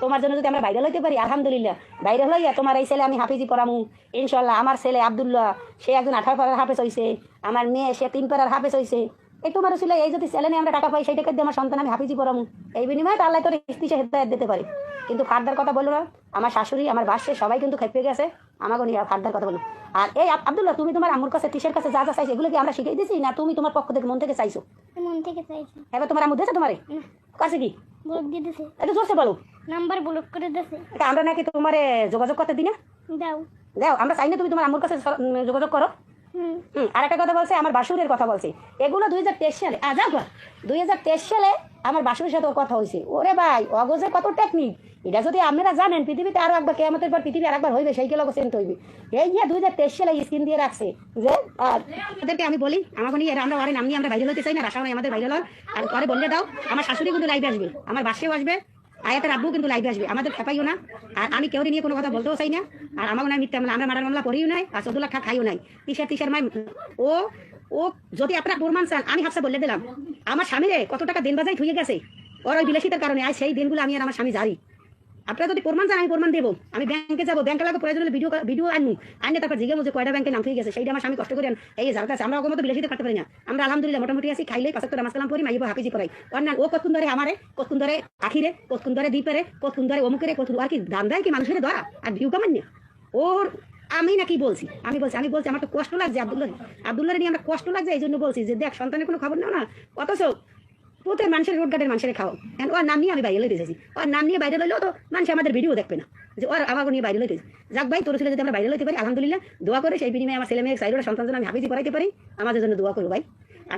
তোমার জন্য যদি আমরা ভাইরাল হইতে পারি আলহামদুলিল্লাহ। ভাইরাল হইয়া তোমার এই ছেলে আমি হাফিজি পড়ামু। ইনশাল্লাহ আমার ছেলে আবদুল্লাহ সে একজন আঠারো পাড়ার হাফেজ হয়েছে আমার মেয়ে সে তিন পাড়ার হাফেজ হয়েছে এই তোমার ছিল এই যদি চ্যানেলে আমরা টাকা পাই সেই টাকা দিয়ে আমার সন্তান আমি হাফিজি পড়ামু। এই বিনিময়ে আল্লাহ তোর ইস্তিসে হেদায়ত দিতে পারে। কিন্তু ফার্দার কথা বলল না। আমার শাশুড়ি আমার বাসে সবাই কিন্তু খেপে গেছে। আমাকে নিয়ে ফার্দার কথা বলো আর এই আব- আব্দুল্লাহ তুমি তোমার আম্মুর কাছে তিসের কাছে যা যা চাইছো এগুলো কি আমরা শিখিয়ে দিয়েছি না তুমি তোমার পক্ষ থেকে মন থেকে চাইছো? মন থেকে চাইছি। এবার তোমার আম্মু দিয়েছে তোমার? কাছে কি? দিছে জোরসে বলো। নাম্বার ব্লক করে দিছে। এটা আমরা নাকি তোমারে যোগাযোগ করতে দিই না? দাও। দাও আমরা চাই না তুমি তোমার আম্মুর কাছে যোগাযোগ করো। হুম। আর একটা কথা বলছে আমার বাসুরের কথা বলছে। এগুলো দুই হাজার তেইশ সালে আ যাও দুই হাজার তেইশ সালে আমার বাসুরের সাথে ওর কথা হয়েছে। ওরে ভাই অগজের কত টেকনিক এটা যদি আপনারা জানেন পৃথিবীতে আরও একবার কেমতের পর পৃথিবী আরেকবার হইবে সেই কেলো সেন্ট হইবে। এই যে দুই হাজার তেইশ সালে স্ক্রিন দিয়ে রাখছে যে আর ওদেরকে আমি বলি নিয়ে এরা আমরা ওরে নাম নিয়ে আমরা বাইরে হতে চাই না রাসা আমাদের বাইরে হল আর পরে বললে দাও আমার শাশুড়ি কিন্তু লাইভে আসবে আমার বাসেও আসবে আয়াতের আব্বু কিন্তু লাইভে আসবে। আমাদের খেপাইও না। আর আমি কেউ নিয়ে কোনো কথা বলতেও চাই না। আর আমারও না মিথ্যা আমরা মারার মামলা করিও নাই। আর সদুল্লাহ খা খাইও নাই। তিসার তিসার মাই ও ও, যদি আপনার প্রমাণ চান, আমি হাফসা বলে দিলাম। আমার স্বামীরে কত টাকা দিন বাজাই থুয়ে গেছে। ওর ওই বিলাসিতার কারণে আজ সেই দিনগুলো আমি আর আমার স্বামী জারি আপনারা যদি প্রমাণ চান আমি প্রমাণ দেবো। আমি ব্যাংকে যাব, ব্যাংকে লাগবে প্রয়োজন হলে ভিডিও ভিডিও আনব আনলে তারপর জিজ্ঞেস যে কয়টা ব্যাংকে নাম হয়ে গেছে, সেইটা আমার স্বামী কষ্ট করে এই যার কাছে আমরা মতো বিলাসিতে করতে পারি না। আমরা আলহামদুলিল্লাহ মোটামুটি আছি, খাইলে পাঁচ নামাজ কালাম পড়ি মাইব হাফিজি পড়াই। অন্যান্য ও কতক্ষণ ধরে আমারে, কতক্ষণ ধরে আখিরে, কতক্ষণ ধরে দ্বীপেরে, কতক্ষণ ধরে অমুকেরে, কতক্ষণ আর কি, দান দেয় কি মানুষের ধরা আর ভিউ কামান না? ওর আমি নাকি বলছি, আমি বলছি আমি বলছি, আমার তো কষ্ট লাগছে, আব্দুল্লাহ আব্দুল্লাহ নিয়ে আমার কষ্ট লাগছে এই জন্য বলছি যে দেখ, সন্তানের কোনো খবর নাও না। অথচ প্রত্যেক মানুষের রোড গার্ডের মানুষের খাও এখন ওর নাম নিয়ে আমি বাইরে লইতে ওর নাম নিয়ে বাইরে লইলেও তো মানুষ আমাদের ভিডিও দেখবে না। যে ওর আমাকে নিয়ে বাইরে লইতে যাক ভাই, তোর ছেলে যদি আমরা বাইরে লইতে পারি, আলহামদুলিল্লাহ, দোয়া করে সেই বিনিময়ে আমার ছেলে মেয়ে সাইডের সন্তান আমি হাফিজি পড়াইতে পারি, আমাদের জন্য দোয়া করো ভাই।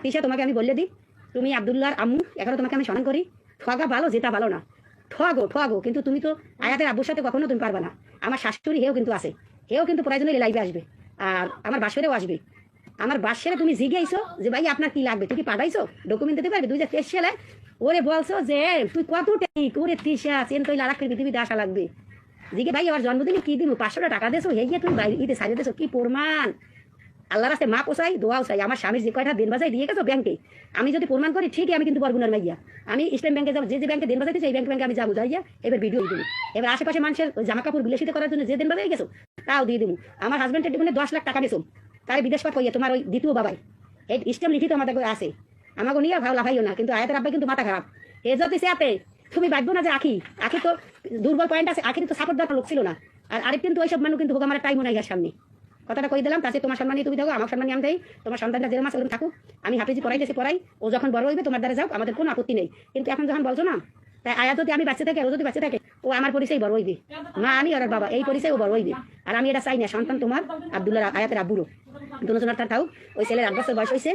তিশা তোমাকে আমি বলে দিই, তুমি আবদুল্লাহর আম্মু, এখনও তোমাকে আমি স্মরণ করি, ঠগা ভালো, যেটা ভালো না। ঠগো ঠগো, কিন্তু তুমি তো আয়াতের আব্বুর সাথে কখনো তুমি পারবে না। আমার শাশুড়ি হেও কিন্তু আছে। হেও কিন্তু প্রয়োজনে লাইভে আসবে। আর আমার বাসরেও আসবে। আমার বাসেরে তুমি জিজ্ঞাইছো যে ভাই, আপনার কি লাগবে? তুই কি পাঠাইছো? ডকুমেন্ট দিতে পারবে? দুই হাজার তেইশ সালে? ওরে বলছো যে, তুই কত টেক? ওরে তিসা চেন তৈল আর পৃথিবীতে আসা লাগবে। দিকে ভাই আমার জন্মদিনে কি দিব পাঁচশোটা টাকা দেছো? গিয়ে তুমি বাইরে ইতে সারিয়ে দেছো? কি প্রমাণ? আল্লাহ রাস্তায় মা পোসাই দোয়াও চাই। আমার স্বামীর যে কয়টা দিন বাজাই দিয়ে গেছো ব্যাংকে? আমি যদি প্রমাণ করি, ঠিকই আমি কিন্তু বরগুনার মাইয়া। আমি ইসলাম ব্যাংকে যাব, যে যে ব্যাংকে দিন বাজাইতে সেই ব্যাংকে ব্যাংকে আমি যাব। যাইয়া এবার ভিডিও দিবি এবার আশেপাশে মানুষের জামা কাপড় বিলাসিত করার জন্য যে দিন বাজাই গেছো, তাও দিয়ে দিব আমার হাজবেন্ডের জীবনে দশ লাখ টাকা দিছো। তার বিদেশ পাঠ কইয়া তোমার ওই দ্বিতীয় বাবাই। এই ইসলাম লিখিত আমাদের আছে। আমাকে নিয়ে ভালো লাভাইও না, কিন্তু আয়াতের আব্বাই কিন্তু মাথা খারাপ। এ যদি সে আপে তুমি ভাববো না যে আখি আখি তো দুর্বল পয়েন্ট আছে আখির তো সাপোর্ট দেওয়ার লোক ছিল না। আর আরেক কিন্তু ওইসব মানুষ কিন্তু হোক আমার টাইম নাই সামনে। কথাটা কই দিলাম তাতে তোমার সম্মানই তুমি থাকো, আমার সম্মানই আমি দেই তোমার সন্তানটা যেরকম আছে ওরকম থাকুক। আমি হাফিজি পড়াইতেছি পড়াই, ও যখন বড় হইবে, তোমার দ্বারা যাও আমাদের কোনো আপত্তি নেই। কিন্তু এখন যখন বলছো না তাই আয়া যদি আমি বাচ্চা থাকে, ও যদি বাচ্চা থাকে, ও আমার পরিচয় বড় হইবে। মা আমি আর বাবা, এই পরিচয় ও বড় হইবে। আর আমি এটা চাই না, সন্তান তোমার, আব্দুল্লাহ আয়াতের আব্বুরও। দুজনের তার থাকুক ওই ছেলের আট বছর বয়স হয়েছে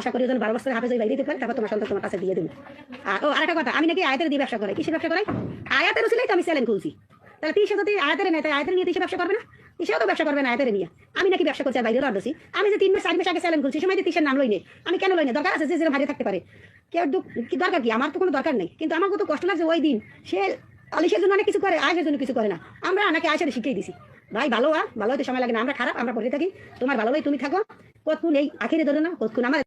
আশা করি যেন বারো বছর হাফেজ বাইরে দিতে পারে, তারপর তোমার সন্তান তোমার কাছে দিয়ে দেবে। আর, ও কথা, আমি নাকি আয়াতের দিয়ে ব্যবসা করাই, কিসের ব্যবসা করাই? আয়াতের উচিলেই তো আমি চ্যালেঞ্জ খুলছি। তাহলে তিসে যদি আয়াতের নেই তাই আয়াতের নিয়ে তিসে ব্যবসা করবে না? তিসেও তো ব্যবসা করবে না, এদের নিয়ে। আমি নাকি ব্যবসা করছি বাইরে লড়ছি আমি যে তিন মাস, চার মাস আগে স্যালেন খুলছি, সময় তিসের নাম লইনি। আমি কেন লইনি? দরকার আছে যে যেরকম হারিয়ে থাকতে পারে। কেউ কি দরকার কি? আমার তো কোনো দরকার নেই। কিন্তু আমার কত কষ্ট লাগছে ওই দিন। সে আলিশের জন্য অনেক কিছু করে আয়সের জন্য কিছু করে না। আমরা নাকি আয়সাতে শিখিয়ে দিছি। ভাই, ভালো আ ভালো হতে সময় লাগে না। আমরা খারাপ, আমরা পড়ে থাকি। তোমার ভালো ভাই তুমি থাকো। কতক্ষণ এই আখেরে ধরে না কতক্ষণ আমার